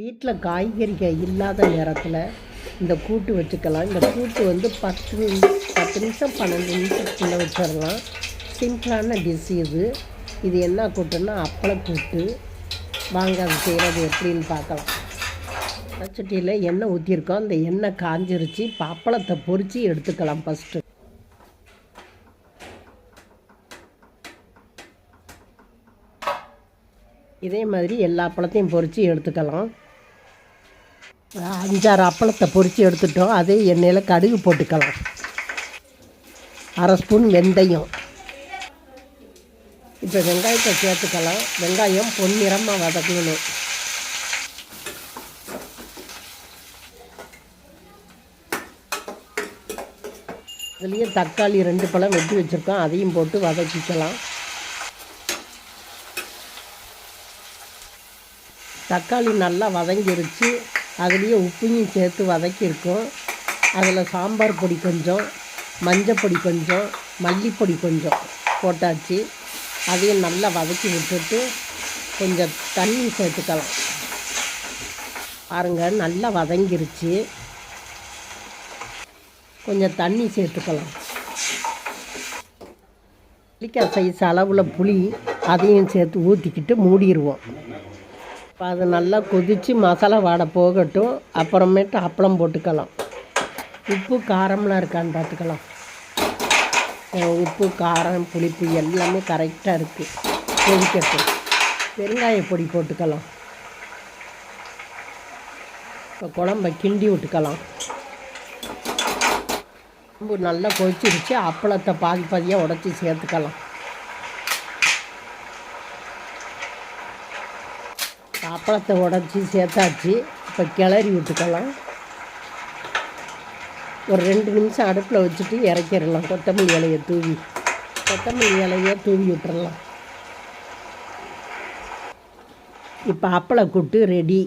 வீட்டில் காய்கறிகள் இல்லாத நேரத்தில் இந்த கூட்டு வச்சுக்கலாம். இந்த கூட்டு வந்து பத்து பத்து நிமிஷம் பன்னெண்டு நிமிஷத்துக்குள்ளே வச்சிடலாம். சிம்பிளான டிஷ் இது. இது என்ன கூட்டுன்னா அப்பளம் கூட்டு. வாங்க அது செய்கிறது எப்படின்னு பார்க்கலாம். பச்சட்டியில் எண்ணெய் ஊற்றிருக்கோம் அந்த எண்ணெய் காஞ்சிருச்சு. இப்போ அப்பளத்தை பொறிச்சு எடுத்துக்கலாம் ஃபஸ்ட்டு இதே மாதிரி எல்லா அப்பளத்தையும் பொறிச்சு எடுத்துக்கலாம். அஞ்சாறு அப்பளத்தை பொரித்து எடுத்துட்டோம். அதே எண்ணெயில் கடுகு போட்டுக்கலாம். அரை ஸ்பூன் வெந்தயம். இப்போ வெங்காயத்தை சேர்த்துக்கலாம். வெங்காயம் பொன்னிறமாக வதக்கணும். இதுலேயே தக்காளி ரெண்டு பழம் வெட்டி வச்சுருக்கோம். அதையும் போட்டு வதக்கிக்கலாம். தக்காளி நல்லா வதங்கிருச்சு. அதுலேயே உப்பையும் சேர்த்து வதக்கியிருக்கோம். அதில் சாம்பார் பொடி கொஞ்சம் மஞ்சப்பொடி கொஞ்சம் மல்லிப்பொடி கொஞ்சம் போட்டாச்சு. அதையும் நல்லா வதக்கி விட்டுட்டு கொஞ்சம் தண்ணி சேர்த்துக்கலாம். பாருங்கள் நல்லா வதங்கிருச்சு. கொஞ்சம் தண்ணி சேர்த்துக்கலாம். நெல்லிக்காய் சைஸ் அளவில் புளி அதையும் சேர்த்து ஊற்றிக்கிட்டு மூடிடுவோம் இப்போ அது நல்லா கொதித்து மசாலா வாடை போகட்டும். அப்புறமேட்டு அப்பளம் போட்டுக்கலாம். உப்பு காரம்லாம் இருக்கான்னு பார்த்துக்கலாம். உப்பு காரம் புளிப்பு எல்லாமே கரெக்டாக இருக்குது கொதிக்கட்டும். பெருங்காய பொடி போட்டுக்கலாம். இப்போ குழம்ப கிண்டி விட்டுக்கலாம். நல்லா கொதிச்சிருச்சு. அப்பளத்தை பாதி பாதியாக உடச்சி சேர்த்துக்கலாம். அப்பளத்தை உடச்சி சேர்த்தாச்சு. இப்போ கிளறி விட்டுக்கலாம். ஒரு ரெண்டு நிமிஷம் அடுப்பில் வச்சுட்டு இறக்கிடலாம். கொத்தமல்லி இலையை தூவி. கொத்தமல்லி இலையை தூவி விட்டுறலாம். இப்போ அப்பளை கூட்டு ரெடி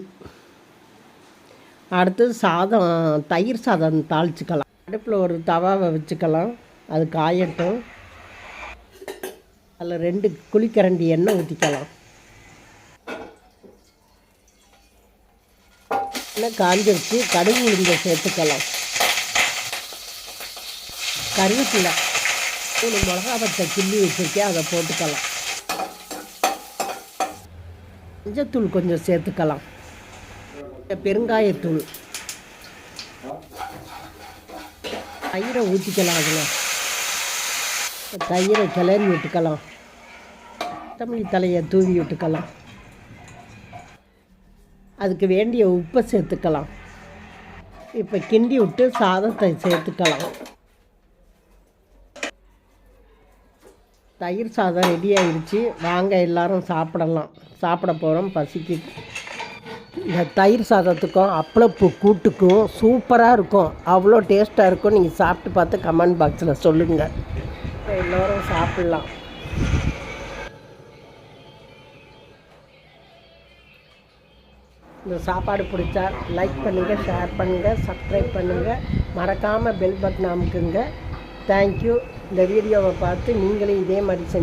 அடுத்தது சாதம் தயிர் சாதம் தாளிச்சுக்கலாம். அடுப்பில் ஒரு தவாவை வச்சுக்கலாம். அது காயட்டும். அதில் ரெண்டு குழிக்கரண்டி எண்ணெய் ஊற்றிக்கலாம் எண்ணெய் காஞ்சிருச்சு கடுகு உளுந்தை சேர்த்துக்கலாம் கருவேப்பிலை மூணு மிளகா பத்தை கிள்ளி வச்சுருக்கேன் அதை போட்டுக்கலாம். மஞ்சத்தூள் கொஞ்சம் சேர்த்துக்கலாம். பெருங்காயத்தூள். தயிரை ஊற்றிக்கலாம் அதில். தயிரை கிளறி விட்டுக்கலாம். தமிழ் தலையை தூவி விட்டுக்கலாம். அதுக்கு வேண்டிய உப்பை சேர்த்துக்கலாம். இப்போ கிண்டி விட்டு சாதத்தை சேர்த்துக்கலாம். தயிர் சாதம் ரெடி ஆயிடுச்சு. வாங்க எல்லாரும் சாப்பிடலாம். சாப்பிட போகிறோம் பசிக்கு இந்த தயிர் சாதத்துக்கும் அப்பளப்பூ கூட்டுக்கும் சூப்பராக இருக்கும். அவ்வளோ டேஸ்ட்டாக இருக்கும். நீங்கள் சாப்பிட்டு பார்த்து கமெண்ட் பாக்ஸில் சொல்லுங்கள் எல்லோரும் சாப்பிட்லாம். இந்த சாப்பாடு பிடிச்சா லைக் பண்ணுங்கள் ஷேர் பண்ணுங்கள் சப்ஸ்கிரைப் பண்ணுங்கள் மறக்காமல் பெல் பட்டன் அமுக்குங்க. தேங்க்யூ இந்த வீடியோவை பார்த்து நீங்களும் இதே மாதிரி செஞ்சு